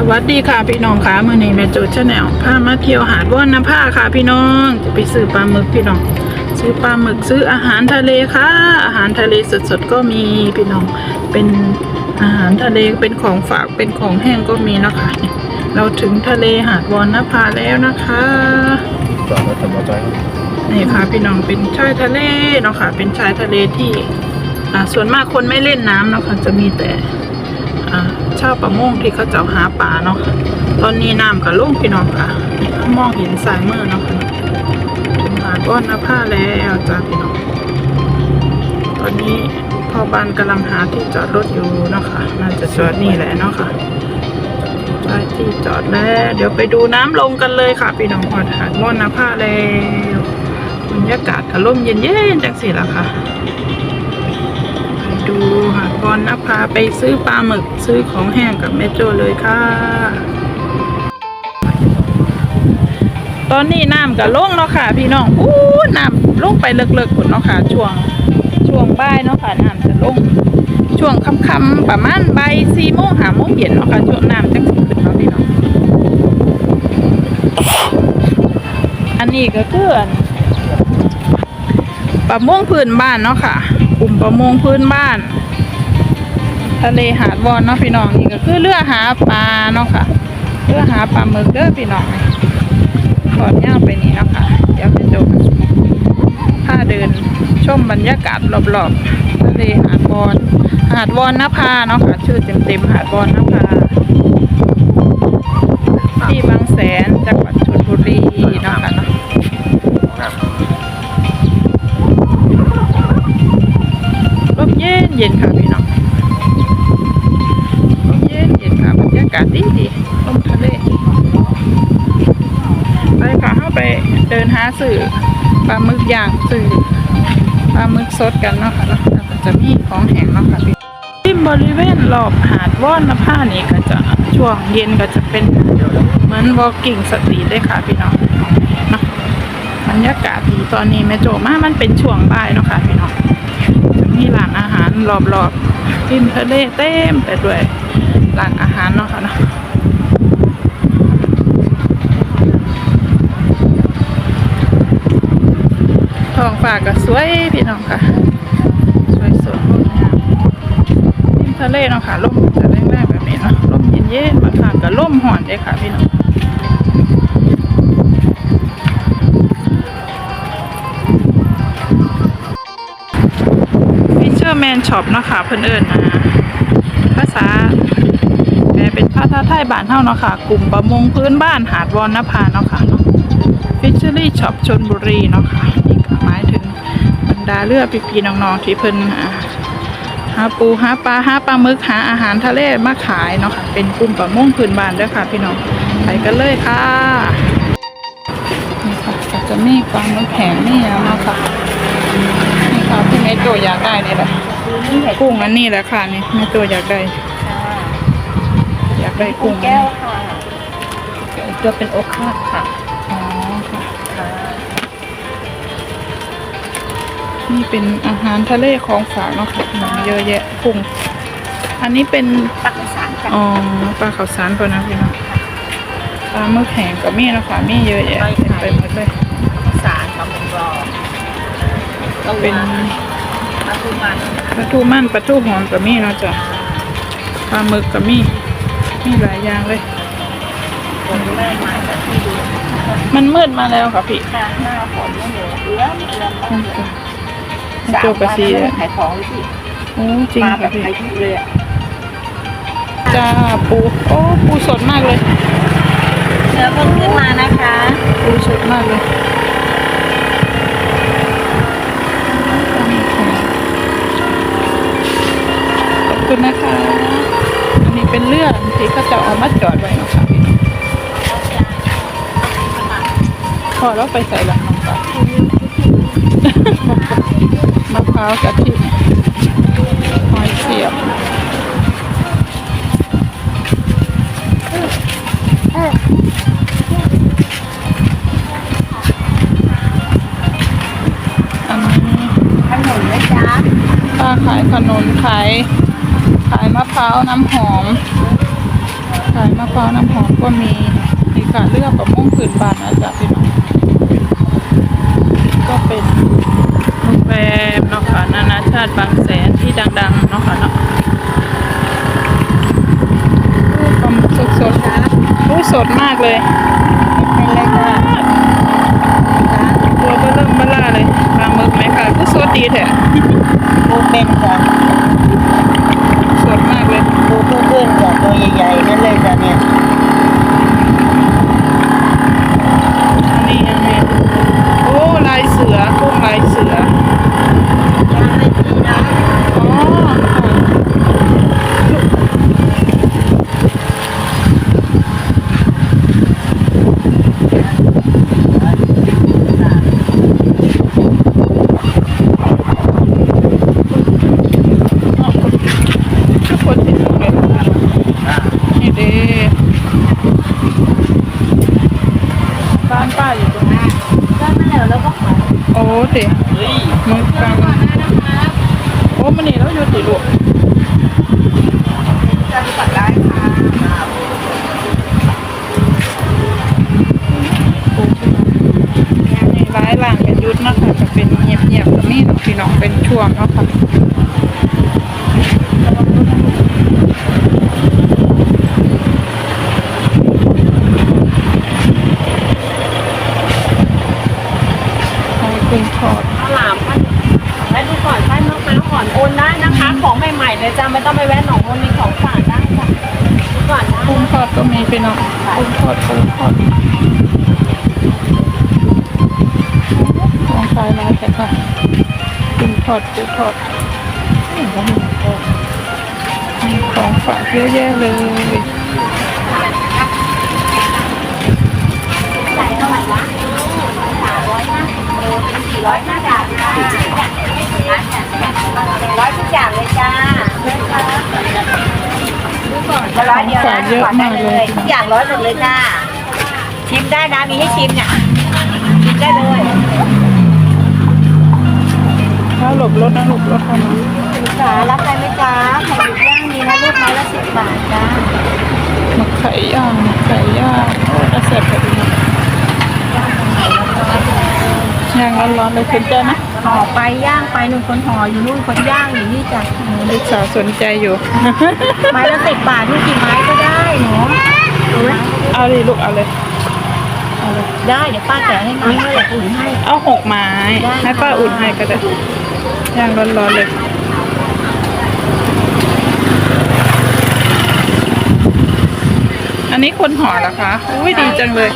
สวัสดีค่ะพี่น้องค่ะมื่อนี้แม่โจชาแนลพามาเที่ยวหาดว่านน้ำผ้าค่ะพี่น้องจะไปซื้อปลาหมึกพี่น้อง ซื้อปลาหมึกซื้ออาหารทะเลค่ะ อาหารทะเลสดๆก็มีพี่น้อง เป็นอาหารทะเลเป็นของฝากเป็นของแห้งก็มีนะคะเราถึงทะเลหาดวอนนภาแล้วนะคะจอดรถแต่มอเตอร์ไซค์ครับนี่ค่ะพี่น้องเป็นชายทะเลเนาะค่ะ เป็นชายทะเลที่อ่าส่วนมากคนไม่เล่นน้ำเนาะค่ะจะมีแต่อ่า ชาวประมงที่เขาจะหาปลาเนาะตอนนี้น้ำกับลุ่งพี่น้องค่ะ มองเห็นสายมือเนาะถึงหาก้อนนภาแล้วจ้าพี่น้องตอนนี้พ่อบ้านกำลังหาที่จอดรถอยู่เนาะค่ะน่าจะจอดนี่แหละเนาะค่ะได้ที่จอดแล้ว เดี๋ยวไปดูน้ำลงกันเลยค่ะ พี่น้องหอดหาดม่อนนภาแล้วบรรยากาศกระล่มเย็นๆจังสิล่ะค่ะ ดูหาดบอลนภาไปซื้อปลาหมึกซื้อของแห้งกับแม่โจเลยค่ะ ตอนนี้น้ำกับลงเนาะค่ะ พี่น้องอู้น้ำลงไปเลิกๆคุนเนาะค่ะ ช่วงช่วงบ่ายเนาะค่ะน้ำจะลง ช่วงค่ำๆประมาณบ่ายสี่โมงหาโมงเย็นเนาะค่ะช่วงน้ำจะขึ้นเนาะพี่น้องอันนี้ก็คืออันประมงพื้นบ้านเนาะค่ะ กลุ่มประมงพื้นบ้าน ทะเลหาดวอนเนาะพี่น้องนี่ก็คือเรือหาปลาเนาะค่ะเรือหาปลาหมึกเด้อพี่น้องก่อนย่างไปนี่เนาะค่ะเดี๋ยวไปดูถ้าเดินชมบรรยากาศรอบๆทะเลหาดวอนหาดวอนนภาเนาะค่ะชื่อเต็มๆหาดวอนนภา ย่างสื่อปลาหมึกสดกันเนาะค่ะเนาะแล้วก็จะมีของแห้งเนาะค่ะพี่ที่บริเวณรอบหาดว่อนนภานี่ก็จะช่วงเย็นก็จะเป็นเหมือน walking street เลยค่ะพี่น้องเนาะบรรยากาศดีตอนนี้แม่โจมามันเป็นช่วงบ่ายเนาะค่ะพี่น้องจะมีร้านอาหารรอบๆริมทะเลเต็มไปด้วยร้านอาหารเนาะค่ะเนาะ ท้องฟ้าก็สวยพี่น้องค่ะ สวยสดงดงามริมทะเลเนาะค่ะลมจะแรงๆแบบนี้เนาะลมเย็นๆบางครั้งก็ลมห่อนเลยค่ะพี่น้องฟิชเชอร์แมนช็อปเนาะค่ะเพิ่อนเอิญมาภาษาแปลเป็นภาษาไทยบ้านเฮาเนาะค่ะ กลุ่มประมงพื้นบ้านหาดวอนนภาเนาะค่ะเนาะฟิชเชอรี่ช็อปชนบุรีเนาะค่ะ ดาเรือพี่ๆน้องๆที่เพิ่นอ่าหาปูหาปลาหาปลาหมึกหาอาหารทะเลมาขายเนาะค่ะเป็นกลุ่มประมงพื้นบ้านด้วยค่ะ พี่น้องไปกันเลยค่ะนี่ค่ะก็จะมีปลาหมึกแข็งนี่แล้วเนาะค่ะนี่ค่ะที่แม่โจอยากได้นี่แหละกุ้งอันนี้แหละค่ะนี่แม่โจอยากได้อยากได้กุ้งแก้วค่ะอีกตัวเป็นอกคาดค่ะอ๋อค่ะ นี่เป็นอาหารทะเลของฝากเนาะค่ะพี่น้องเยอะแยะกุ้งอันนี้เป็นปักอีสานกันอ๋อปลาขาวสารก่อนนะพี่น้องปลาหมึกแห้งกับมีนะคะมีเยอะแยะเต็มไปหมดเลยอีสานปลาหมึกรอต้องเป็นปลาทูมันปลาทูมันปลาทูหอมกับมีเนาะจ้ะปลาหมึกกับมีมีหลายอย่างเลยผมแม่มาจากที่ดูมันมืดมาแล้วค่ะพี่หน้าหน้าฝนไม่เหลือเอื้อมเอื้อมนั่นจ้ะ โจกกระซีเลเลยยขายของเลยพี่โอ้จริงมาแบค่ะบพี่ขายทุกเลยอะจ้าปูโอ้ปูสดมากเลย เนื้อเพิ่งขึ้นมานะคะปูสดมากเลยขอบคุณนะคะ อันนี้เป็นเรื่องที่เขาจะเอามาจอดไว้เนาะค่ะพี่น้องพอเราไปใส่ละน้องปลามะพร้าวกะทิหอยเสียบอันนี้ขนมนะจ๊ะป้าขายขนมขายขายมะพร้าวน้ำหอม ขายมะพร้าวน้ำหอมก็มีนี่ค่ะเลือกกับม่วงผืนบานนะจ๊ะพี่น้องก็เป็น แรมเนาะค่ะนานาชาติบางแสนที่ดังๆเนาะค่ะเนาะปลาหมึกสดๆโอ้ยสดมากเลยเป็นไรจ้าตัวก็เริ่มเบล่าเลยปลาหมึกไหมค่ะก็สดดีแท้ปูเป็นจ้ะสดมากเลยปูเพื่อนๆจ้ะตัวใหญ่ๆนั่นเลยจ้ะเนี่ย อันนี้อันนี้โอ้ลายเสือกุ้งลายเสือ ยังไม่ดีนะ อ๋อทุกคนติดตรงเลยนี่เด้บ้านป้าอยู่ตรงนี้ ได้มาแล้วแล้วก็ขาย โอ้เด็มึงกลางโอ้มันนี่แล้วอยู่ติลูก จะมีปัดได้ค่ะ ในร้ายหลังเป็นยุทธนะคะจะเป็นเงียบๆตรงนี้พี่น้องเป็นช่ วงเนาะค่ะไข่กุ้งทอดข้าวหลามค่ะและดูก่อนไส้มะพร้าวอ่อนโอนได้นะคะ ของใหม่ๆเลยจ้าไม่ต้องไปแวะหนองมนมีของฝากได้จ้ะดูก่อนนะกุ้งทอดก็มีพี่น้องกุ้งทอดกุ้งทอด กุ้งทอดกุ้งทอดมีของฝากเยอะแยะเลยจ่เท่าไหร่วะสามร้อยห้าสิบโลเป็นสี่ร้อยห้าร้อยทุกอย่างเลยจ้าดูก่อนร้อยเดียวฝากเยอะมากเลยทุกอย่างร้อยหมดเลยจ้าชิมได้นะมีให้ชิมเนี่ยชิมได้เลยาหลบรถนะหลบรถเข้ามาจ๋ารับอะไรไหมจ้าไข่ดุย่างมีนะลูกไม้ละสิบบาทจ้าหมึกไข่ย่างหมึกไข่ย่างโอ้น่าแซ่บแบบนี้ย่างร้อนๆเลยสนใจไหมห่อไปย่างไปหนู่นคนห่ออยู่นู่นคนย่างอยู่นี่จ้ะลูกสาวสนใจอยู่ ไม้ละสิบบาทนี่กี่ไม้ก็ได้หนูเอาเลยลูกเอาเลยได้เดี๋ยวป้าแกะให้ไม้ให้อุ่นให้ เอาหกไม้ให้ป้าอุ่นให้ก็ได้ ย่างร้อนๆเลยอันนี้คนห่อเหรอคะอุ้ยดีจังเลย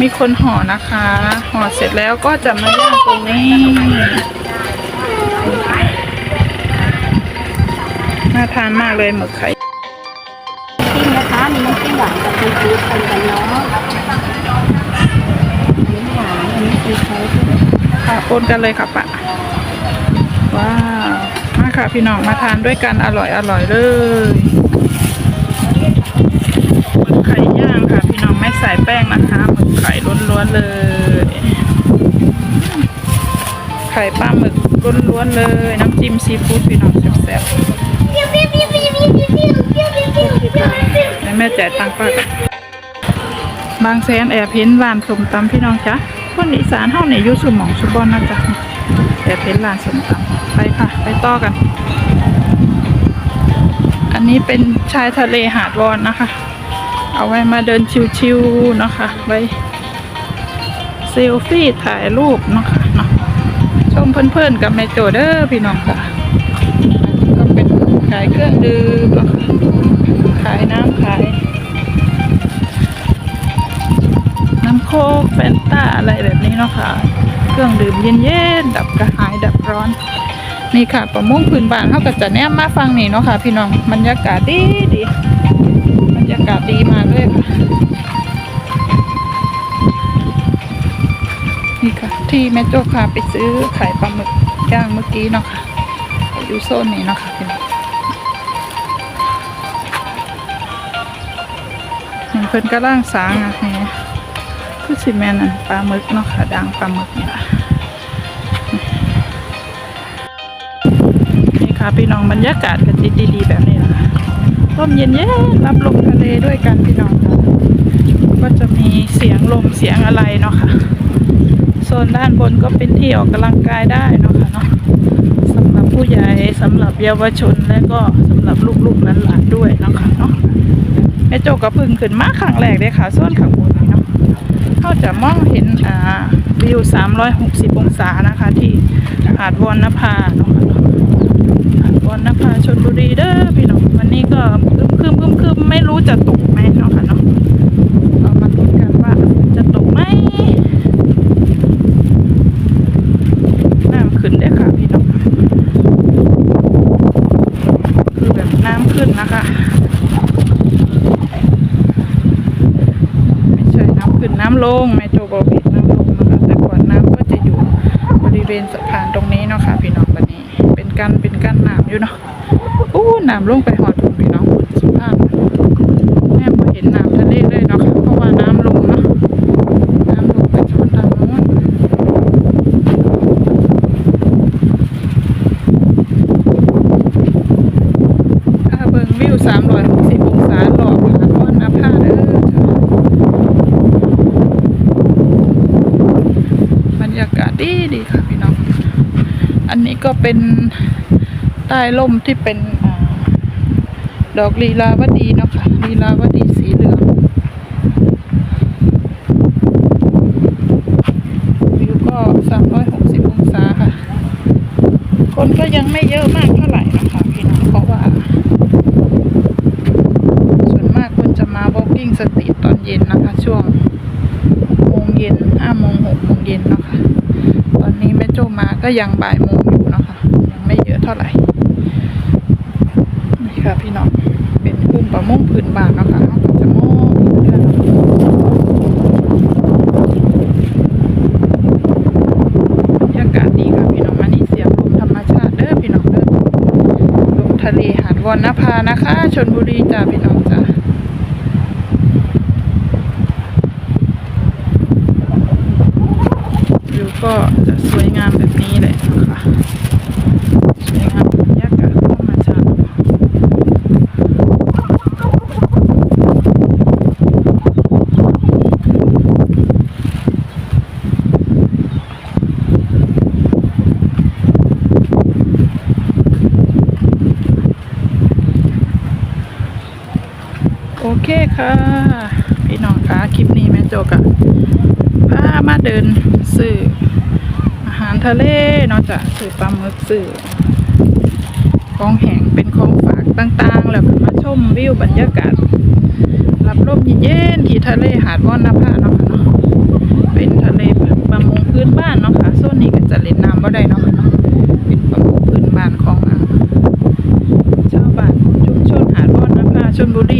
มีคนห่อนะคะ ห่อเสร็จแล้วก็จะมาย่างตรงนี้น่าทานมากเลยหมึกไข่จิ้มนะคะ มีน้ำจิ้มหวานกับซีฟู้ดกันกันเนาะน้ำหวานอันนี้ซีฟู้ดค่ะปนกันเลยค่ะปะ ว้าว มาค่ะพี่น้องมาทานด้วยกันอร่อยอร่อยเลยหมึกไข่ย่างค่ะ พี่น้องไม่ใส่แป้งนะคะหมึกไข่ล้วนๆเลย ไข่ปลาหมึกล้วนๆเลย น้ำจิ้มซีฟู้ดพี่น้องแซ่บๆให้แม่จ่ายตังค์ป้าบางแสนแอบเห็นร้านสมตำพี่น้องจ๊ะคนอีสานเฮาเนี่ยอยู่สุหมองสุบอนนะจ๊ะ แอบเห็นร้านสมตำไปค่ะ ไปต่อกัน อันนี้เป็นชายทะเลหาดวอนนะคะ เอาไว้มาเดินชิวๆนะคะ ไว้เซลฟี่ถ่ายรูปนะคะเนาะชมเพื่อนๆกับแม่โจเด้อพี่น้องค่ะก็เป็นขายเครื่องดื่มขายน้ำขายน้ำโคกแฟนต้าอะไรแบบนี้เนาะค่ะ เครื่องดื่มเย็นๆดับกระหายดับร้อน นี่ค่ะประมงพื้นบ้านเขาก็จะแนมมาฟังนี่เนาะค่ะ พี่น้องบรรยากาศดีดีบรรยากาศดีมากเลยค่ะนี่ค่ะ ที่แม่โจ้พาไปซื้อไข่ปลาหมึกย่างเมื่อกี้เนาะค่ะอยู่โซนนี้เนาะค่ะพี่น้องเห็นเพิ่นกระล่างสางอะนี่คือสิแม่นอันปลาหมึกเนาะค่ะด่างปลาหมึกเนี่ย ค่ะพี่น้องบรรยากาศก็จิตดีๆแบบนี้นะคะร่มเย็นๆรับลมทะเลด้วยกันพี่น้องก็จะมีเสียงลมเสียงอะไรเนาะค่ะโซนด้านบนก็เป็นที่ออกกำลังกายได้เนาะค่ะเนาะสำหรับผู้ใหญ่สำหรับเยาวชนและก็สำหรับลูกๆหลานๆด้วยเนาะค่ะเนาะแม่โจก็พึ่งขึ้นมาครั้งแรกเลยค่ะส่วนข้างบนนี้เนาะเขาจะมองเห็นอ่าวิว 360 องศานะคะ ที่หาดวอนนภาเนาะ ค่ะเนะวันนภาชนบุรีเด้อพี่น้องวันนี้ก็คึมคึมคึมคึมไม่รู้จะตกไหมเนาะค่ะเนาะเรามาลุ้นกันว่าจะตกไหมน้ำขึ้นได้ค่ะพี่น้องคือแบบน้ำขึ้นนะคะไม่ใช่น้ำขึ้นน้ำลงแม่โจบอกผิดน้ำลงนะคะแต่ก่อนน้ำก็จะอยู่บริเวณสะพาน กันน้ำอยู่เนาะอู้น้ำลงไปหอดถุงพี่น้องสะพานแม่พอเห็นน้ำทะเลเลยเนาะค่ะเพราะว่าน้ำลงเนาะน้ำลงไปชนทางโน้นถ้าเบิ่งวิว360อยหกสิบองศารอบหาดวันนภาเด้อบรรยากาศดีดีค่ะพี่น้อง อันนี้ก็เป็น ใต้ร่มที่เป็นอดอกลีลาวดีนะคะลีลาวดีสีเหลืองวิวก็ 360 องศาค่ะ คนก็ยังไม่เยอะมากเท่าไหร่นะคะพี่น้องเพราะว่า ส่วนมากคนจะมา walking street ตอนเย็นนะคะ ช่วงโมงเย็นห้าโมงหกโมงเย็นนะคะ ตอนนี้แม่โจมาก็ยังบ่ายโมงอยู่นะคะ ยังไม่เยอะเท่าไหร่ นี่ค่ะพี่น้อง เป็นกุ้งปลาม่งผืนบานเนาะค่ะเขาก็จะมองเห็นเรื่องบรรยากาศดีค่ะพี่น้องอันนี้เสียงลมธรรมชาติเด้อพี่น้องเด้อลมทะเลหาดวอนนภานะคะชนบุรีจ้าพี่น้องจ้า วิวก็จะสวยงามแบบนี้เลยนะคะ สวยงามบรรยากาศธรรมชาติโอเค่ะ พี่น้องคะคลิปนี้แม่โจกะพามาเดินซื้ออาหารทะเลเนาะจ้ะซื้อปลาหมึกซื้อของแห้งเป็นของฝากต่างๆ แล้วก็มาชมวิวบรรยากาศ รับลมเย็นๆที่ทะเลหาดว่อนนภาเนาะค่ะเนาะเป็นทะเลประมงพื้นบ้านเนาะค่ะโซนนี้ก็จะเล่นน้ำบ่ได้เนาะค่ะเนาะเป็นประมงพื้นบ้านของชาวบ้านชุมชนหาดว่อนนภาชลบุรี